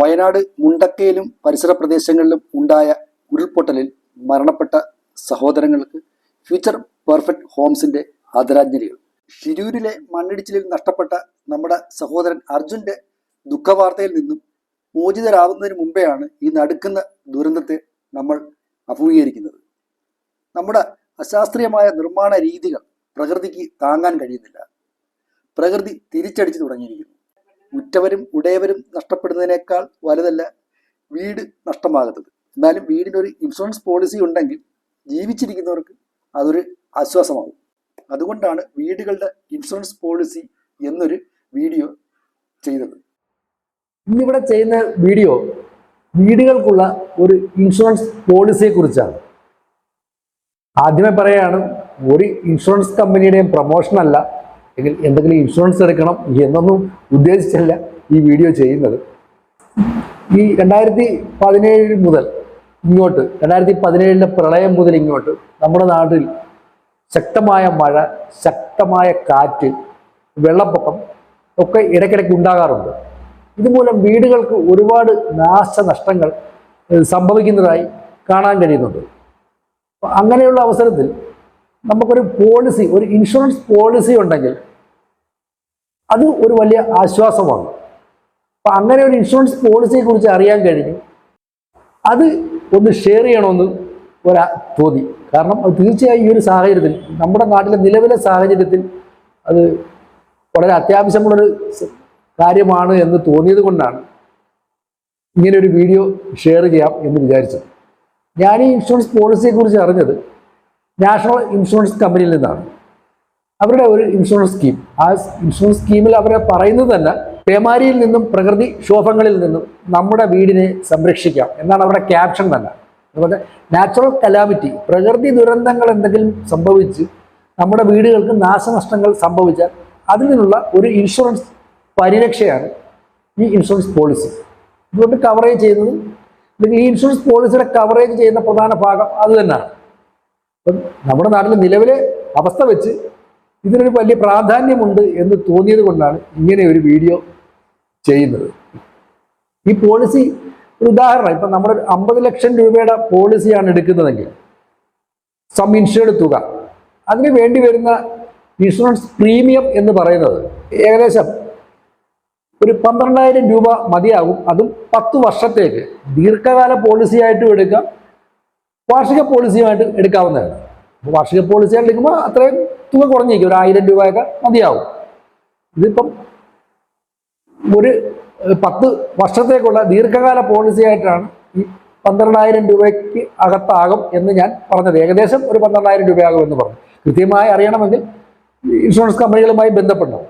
വയനാട് മുണ്ടക്കയിലും പരിസര പ്രദേശങ്ങളിലും ഉണ്ടായ ഉരുൾപൊട്ടലിൽ മരണപ്പെട്ട സഹോദരങ്ങൾക്ക് ഫ്യൂച്ചർ പെർഫെക്റ്റ് ഹോംസിന്റെ ആദരാഞ്ജലികൾ. ഷിരൂരിലെ മണ്ണിടിച്ചിലിൽ നഷ്ടപ്പെട്ട നമ്മുടെ സഹോദരൻ അർജുന്റെ ദുഃഖവാർത്തയിൽ നിന്നും മോചിതരാകുന്നതിന് മുമ്പെയാണ് ഈ നടുക്കുന്ന ദുരന്തത്തെ നമ്മൾ അഭിമുഖീകരിക്കുന്നത്. നമ്മുടെ അശാസ്ത്രീയമായ നിർമ്മാണ രീതികൾ പ്രകൃതിക്ക് താങ്ങാൻ കഴിയുന്നില്ല. പ്രകൃതി തിരിച്ചടിച്ചു തുടങ്ങിയിരിക്കുന്നു. ഉറ്റവരും ഉടയവരും നഷ്ടപ്പെടുന്നതിനേക്കാൾ വലുതല്ല വീട് നഷ്ടമാകുന്നത്. എന്നാലും ഒരു ഇൻഷുറൻസ് പോളിസി ഉണ്ടെങ്കിൽ ജീവിച്ചിരിക്കുന്നവർക്ക് അതൊരു ആശ്വാസമാകും. അതുകൊണ്ടാണ് വീടുകളുടെ ഇൻഷുറൻസ് പോളിസി എന്നൊരു വീഡിയോ ചെയ്തത്. ഇന്നിവിടെ ചെയ്യുന്ന വീഡിയോ വീടുകൾക്കുള്ള ഒരു ഇൻഷുറൻസ് പോളിസിയെ കുറിച്ചാണ്. ആദ്യമേ പറയുകയാണ് ഒരു ഇൻഷുറൻസ് കമ്പനിയുടെയും പ്രൊമോഷൻ അല്ല എങ്കിൽ എന്തെങ്കിലും ഇൻഷുറൻസ് എടുക്കണം എന്നൊന്നും ഉദ്ദേശിച്ചല്ല ഈ വീഡിയോ ചെയ്യുന്നത്. ഈ രണ്ടായിരത്തി പതിനേഴ് മുതൽ ഇങ്ങോട്ട് രണ്ടായിരത്തി പതിനേഴിലെ പ്രളയം മുതൽ ഇങ്ങോട്ട് നമ്മുടെ നാട്ടിൽ ശക്തമായ മഴ ശക്തമായ കാറ്റ് വെള്ളപ്പൊക്കം ഒക്കെ ഇടയ്ക്കിടയ്ക്ക് ഉണ്ടാകാറുണ്ട്. ഇതുമൂലം വീടുകൾക്ക് ഒരുപാട് നാശനഷ്ടങ്ങൾ സംഭവിക്കുന്നതായി കാണാൻ കഴിയുന്നുണ്ട്. അങ്ങനെയുള്ള അവസരത്തിൽ നമുക്കൊരു പോളിസി ഒരു ഇൻഷുറൻസ് പോളിസി ഉണ്ടെങ്കിൽ അത് ഒരു വലിയ ആശ്വാസമാണ്. അപ്പൊ അങ്ങനെ ഒരു ഇൻഷുറൻസ് പോളിസിയെ കുറിച്ച് അറിയാൻ കഴിഞ്ഞു അത് ഒന്ന് ഷെയർ ചെയ്യണമെന്ന് ഒരാ തോന്നി. കാരണം അത് തീർച്ചയായും ഈ ഒരു സാഹചര്യത്തിൽ നമ്മുടെ നാട്ടിലെ നിലവിലെ സാഹചര്യത്തിൽ അത് വളരെ അത്യാവശ്യമുള്ളൊരു കാര്യമാണ് എന്ന് തോന്നിയത് കൊണ്ടാണ് ഇങ്ങനെ ഒരു വീഡിയോ ഷെയർ ചെയ്യാം എന്ന് വിചാരിച്ചത്. ഞാൻ ഈ ഇൻഷുറൻസ് പോളിസിയെ കുറിച്ച് അറിഞ്ഞത് നാഷണൽ ഇൻഷുറൻസ് കമ്പനിയിൽ നിന്നാണ്. അവരുടെ ഒരു ഇൻഷുറൻസ് സ്കീം ആ ഇൻഷുറൻസ് സ്കീമിൽ അവരെ പറയുന്നത് തന്നെ പേമാരിയിൽ നിന്നും പ്രകൃതി ക്ഷോഭങ്ങളിൽ നിന്നും നമ്മുടെ വീടിനെ സംരക്ഷിക്കാം എന്നാണ് അവരുടെ ക്യാപ്ഷൻ തന്നെ. അതുപോലെ നാച്ചുറൽ കലാമിറ്റി പ്രകൃതി ദുരന്തങ്ങൾ എന്തെങ്കിലും സംഭവിച്ച് നമ്മുടെ വീടുകൾക്ക് നാശനഷ്ടങ്ങൾ സംഭവിച്ചാൽ അതിൽ നിന്നുള്ള ഒരു ഇൻഷുറൻസ് പരിരക്ഷയാണ് ഈ ഇൻഷുറൻസ് പോളിസി ഇതുകൊണ്ട് കവറേജ് ചെയ്യുന്നത് അല്ലെങ്കിൽ ഈ ഇൻഷുറൻസ് പോളിസിയുടെ കവറേജ് ചെയ്യുന്ന പ്രധാന ഭാഗം അത് തന്നെയാണ്. അപ്പം നമ്മുടെ നാട്ടിൽ നിലവിലെ അവസ്ഥ വെച്ച് ഇതിനൊരു വലിയ പ്രാധാന്യമുണ്ട് എന്ന് തോന്നിയത് കൊണ്ടാണ് ഇങ്ങനെ ഒരു വീഡിയോ ചെയ്യുന്നത്. ഈ പോളിസി ഒരു ഉദാഹരണം ഇപ്പം നമ്മുടെ അമ്പത് ലക്ഷം രൂപയുടെ പോളിസിയാണ് എടുക്കുന്നതെങ്കിൽ സം ഇൻഷുർഡ് തുക. അതിന് വേണ്ടി വരുന്ന ഇൻഷുറൻസ് പ്രീമിയം എന്ന് പറയുന്നത് ഏകദേശം ഒരു പന്ത്രണ്ടായിരം രൂപ മതിയാകും. അതും പത്ത് വർഷത്തേക്ക് ദീർഘകാല പോളിസിയായിട്ടും എടുക്കാം വാർഷിക പോളിസിയുമായിട്ട് എടുക്കാവുന്നതാണ്. അപ്പോൾ വാർഷിക പോളിസി എടുക്കുമ്പോൾ അത്രയും തുക കുറഞ്ഞിരിക്കും. ഒരു ആയിരം രൂപയൊക്കെ മതിയാവും. ഇതിപ്പം ഒരു പത്ത് വർഷത്തേക്കുള്ള ദീർഘകാല പോളിസി ആയിട്ടാണ് ഈ പന്ത്രണ്ടായിരം രൂപയ്ക്ക് അകത്താകും എന്ന് ഞാൻ പറഞ്ഞത്. ഏകദേശം ഒരു പന്ത്രണ്ടായിരം രൂപയാകും എന്ന് പറഞ്ഞു. കൃത്യമായി അറിയണമെങ്കിൽ ഇൻഷുറൻസ് കമ്പനികളുമായി ബന്ധപ്പെടണം.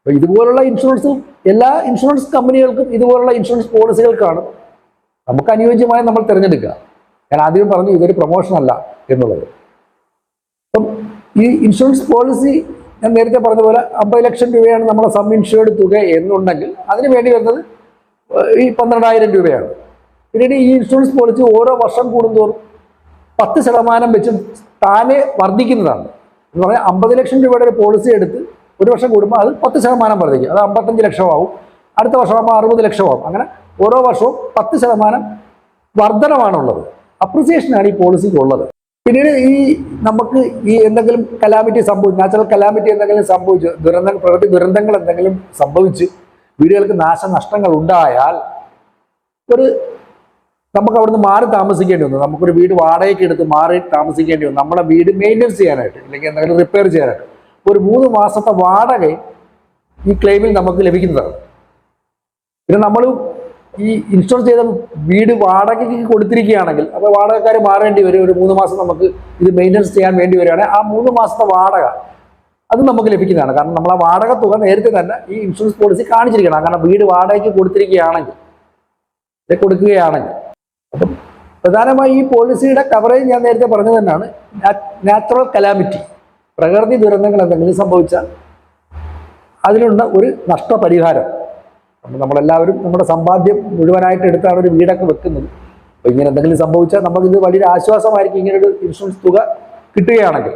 അപ്പോൾ ഇതുപോലുള്ള ഇൻഷുറൻസും എല്ലാ ഇൻഷുറൻസ് കമ്പനികൾക്കും ഇതുപോലുള്ള ഇൻഷുറൻസ് പോളിസികൾക്കാണ് നമുക്ക് അനുയോജ്യമായി നമ്മൾ തിരഞ്ഞെടുക്കുക. ഞാൻ ആദ്യം പറഞ്ഞു ഇതൊരു പ്രൊമോഷൻ അല്ല എന്നുള്ളത്. അപ്പം ഈ ഇൻഷുറൻസ് പോളിസി ഞാൻ നേരത്തെ പറഞ്ഞ പോലെ അമ്പത് ലക്ഷം രൂപയാണ് നമ്മുടെ സം ഇൻഷുർഡ് തുക എന്നുണ്ടെങ്കിൽ അതിന് വേണ്ടി വരുന്നത് ഈ പന്ത്രണ്ടായിരം രൂപയാണ്. പിന്നീട് ഈ ഇൻഷുറൻസ് പോളിസി ഓരോ വർഷം കൂടുന്തോറും പത്ത് ശതമാനം വെച്ചും താനെ വർദ്ധിക്കുന്നതാണ്. എന്ന് പറഞ്ഞാൽ അമ്പത് ലക്ഷം രൂപയുടെ ഒരു പോളിസി എടുത്ത് ഒരു വർഷം കൂടുമ്പോൾ അത് പത്ത് ശതമാനം വർദ്ധിക്കും. അത് അമ്പത്തഞ്ച് ലക്ഷമാവും. അടുത്ത വർഷമാകുമ്പോൾ അറുപത് ലക്ഷമാവും. അങ്ങനെ ഓരോ വർഷവും പത്ത് ശതമാനം വർധനമാണുള്ളത് അപ്രിസിയേഷനാണ് ഈ പോളിസിക്ക് ഉള്ളത് പിന്നീട് ഈ നമുക്ക് ഈ എന്തെങ്കിലും കലാമിറ്റി സംഭവിച്ചു നാച്ചുറൽ കലാമിറ്റി എന്തെങ്കിലും സംഭവിച്ചു ദുരന്തങ്ങൾ പ്രകൃതി ദുരന്തങ്ങൾ എന്തെങ്കിലും സംഭവിച്ച് വീടുകൾക്ക് നാശനഷ്ടങ്ങൾ ഉണ്ടായാൽ ഒരു നമുക്ക് അവിടുന്ന് മാറി താമസിക്കേണ്ടി വന്നു. നമുക്കൊരു വീട് വാടകയ്ക്ക് എടുത്ത് മാറി താമസിക്കേണ്ടി വന്നു. നമ്മുടെ വീട് മെയിന്റെനൻസ് ചെയ്യാനായിട്ട് അല്ലെങ്കിൽ എന്തെങ്കിലും റിപ്പയർ ചെയ്യാനായിട്ട്. ഒരു മൂന്ന് മാസത്തെ വാടക ഈ ക്ലെയിമിൽ നമുക്ക് ലഭിക്കുന്നതാണ്. പിന്നെ നമ്മൾ ഈ ഇൻഷുർ ചെയ്ത വീട് വാടകയ്ക്ക് കൊടുത്തിരിക്കുകയാണെങ്കിൽ അപ്പോൾ വാടകക്കാർ മാറേണ്ടി വരും. ഒരു മൂന്ന് മാസം നമുക്ക് ഇത് മെയിന്റനൻസ് ചെയ്യാൻ വേണ്ടി വരികയാണെങ്കിൽ ആ മൂന്ന് മാസത്തെ വാടക അത് നമുക്ക് ലഭിക്കുന്നതാണ്. കാരണം നമ്മൾ ആ വാടക തുക നേരത്തെ തന്നെ ഈ ഇൻഷുറൻസ് പോളിസി കാണിച്ചിരിക്കണം. കാരണം വീട് വാടകയ്ക്ക് കൊടുത്തിരിക്കുകയാണെങ്കിൽ ഇത് കൊടുക്കുകയാണെങ്കിൽ. അപ്പം പ്രധാനമായി ഈ പോളിസിയുടെ കവറേജ് ഞാൻ നേരത്തെ പറഞ്ഞത് തന്നെയാണ്. നാച്ചുറൽ കലാമിറ്റി പ്രകൃതി ദുരന്തങ്ങൾ എന്തെങ്കിലും സംഭവിച്ചാൽ അതിനുള്ള ഒരു നഷ്ടപരിഹാരം. അപ്പം നമ്മളെല്ലാവരും നമ്മുടെ സമ്പാദ്യം മുഴുവനായിട്ട് എടുത്താണ് ഒരു വീടൊക്കെ വെക്കുന്നത് അപ്പോൾ ഇങ്ങനെ എന്തെങ്കിലും സംഭവിച്ചാൽ നമുക്കിത് വലിയൊരു ആശ്വാസമായിരിക്കും. ഇങ്ങനൊരു ഇൻഷുറൻസ് തുക കിട്ടുകയാണെങ്കിൽ.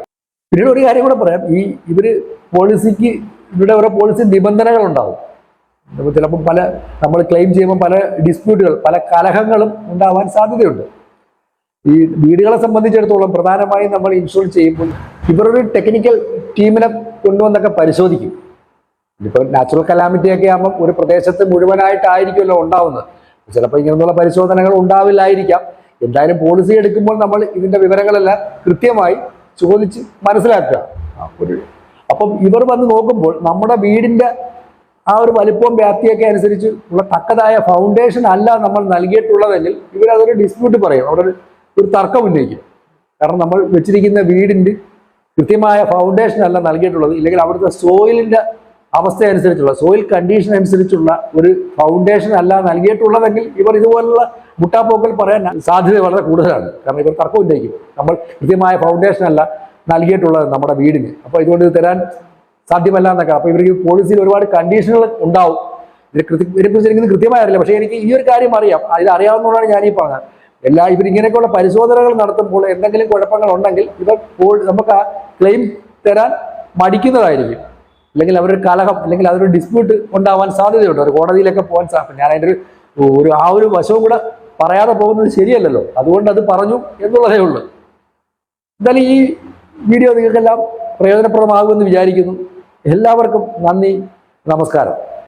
പിന്നീട് ഒരു കാര്യം കൂടെ പറയാം. ഈ ഇവർ പോളിസിക്ക് ഇവിടെ ഓരോ പോളിസി അപ്പോൾ ചിലപ്പോൾ പല നമ്മൾ ക്ലെയിം ചെയ്യുമ്പോൾ പല ഡിസ്പ്യൂട്ടുകൾ പല കലഹങ്ങളും ഉണ്ടാവാൻ സാധ്യതയുണ്ട്. ഈ വീടുകളെ സംബന്ധിച്ചിടത്തോളം പ്രധാനമായും നമ്മൾ ഇൻഷുർ ചെയ്യുമ്പോൾ ഇവരൊരു ടെക്നിക്കൽ ടീമിനെ കൊണ്ടുവന്നൊക്കെ പരിശോധിക്കും. ഇപ്പോൾ നാച്ചുറൽ കലാമിറ്റി ഒക്കെ ആകുമ്പോൾ ഒരു പ്രദേശത്ത് മുഴുവനായിട്ടായിരിക്കുമല്ലോ ഉണ്ടാവുന്നത്. ചിലപ്പോൾ ഇങ്ങനെയുള്ള പരിശോധനകൾ ഉണ്ടാവില്ലായിരിക്കാം. എന്തായാലും പോളിസി എടുക്കുമ്പോൾ നമ്മൾ ഇതിന്റെ വിവരങ്ങളെല്ലാം കൃത്യമായി ചോദിച്ച് മനസ്സിലാക്കുക. ഒരു അപ്പം ഇവർ വന്ന് നോക്കുമ്പോൾ നമ്മുടെ വീടിന്റെ ആ ഒരു വലിപ്പവും വ്യാപ്തിയൊക്കെ അനുസരിച്ച് ഉള്ള തക്കതായ ഫൗണ്ടേഷൻ അല്ല നമ്മൾ നൽകിയിട്ടുള്ളതെങ്കിൽ ഇവരതൊരു ഡിസ്പ്യൂട്ട് പറയും. അവിടെ ഒരു- തർക്കം ഉന്നയിക്കും. കാരണം നമ്മൾ വെച്ചിരിക്കുന്ന വീടിന്റെ കൃത്യമായ ഫൗണ്ടേഷൻ അല്ല നൽകിയിട്ടുള്ളത്. ഇല്ലെങ്കിൽ അവിടുത്തെ സോയിലിന്റെ അവസ്ഥ അനുസരിച്ചുള്ള സോയിൽ കണ്ടീഷൻ അനുസരിച്ചുള്ള ഒരു ഫൗണ്ടേഷൻ അല്ല നൽകിയിട്ടുള്ളതെങ്കിൽ ഇവർ ഇതുപോലുള്ള മുട്ടാപ്പോക്കൽ പറയാൻ സാധ്യത വളരെ കൂടുതലാണ്. കാരണം ഇവർ തർക്കം ഉന്നയിക്കും. നമ്മൾ കൃത്യമായ ഫൗണ്ടേഷൻ അല്ല നൽകിയിട്ടുള്ളത് നമ്മുടെ വീടിന്. അപ്പോൾ ഇതുകൊണ്ട് ഇത് തരാൻ സാധ്യമല്ല എന്നൊക്കെ. അപ്പോൾ ഇവർക്ക് പോളിസിയിൽ ഒരുപാട് കണ്ടീഷനുകൾ ഉണ്ടാവും. ഇതിനെക്കുറിച്ച് എനിക്ക് കൃത്യമായി അറിയില്ല. പക്ഷേ എനിക്ക് ഈ ഒരു കാര്യം അറിയാം. ഇത് അറിയാവുന്നതുകൊണ്ടാണ് ഞാൻ ഈ പറഞ്ഞത്. എല്ലാ ഇവർ ഇങ്ങനെയൊക്കെയുള്ള പരിശോധനകൾ നടത്തുമ്പോൾ എന്തെങ്കിലും കുഴപ്പങ്ങൾ ഉണ്ടെങ്കിൽ ഇവർ നമുക്ക് ആ ക്ലെയിം തരാൻ മടിക്കുന്നതായിരിക്കും. അല്ലെങ്കിൽ അവരൊരു കലഹം അല്ലെങ്കിൽ അതൊരു ഡിസ്പ്യൂട്ട് ഉണ്ടാവാൻ സാധ്യതയുണ്ട്. ഒരു കോടതിയിലൊക്കെ പോകാൻ സാധ്യത ഞാൻ അതിന്റെ ഒരു ഒരു ആ ഒരു വശവും കൂടെ പറയാതെ പോകുന്നത് ശരിയല്ലല്ലോ. അതുകൊണ്ട് അത് പറഞ്ഞു എന്നുള്ളതേ ഉള്ളൂ. എന്തായാലും ഈ വീഡിയോ നിങ്ങൾക്കെല്ലാം പ്രയോജനപ്രദമാകുമെന്ന് വിചാരിക്കുന്നു. എല്ലാവർക്കും നന്ദി നമസ്കാരം.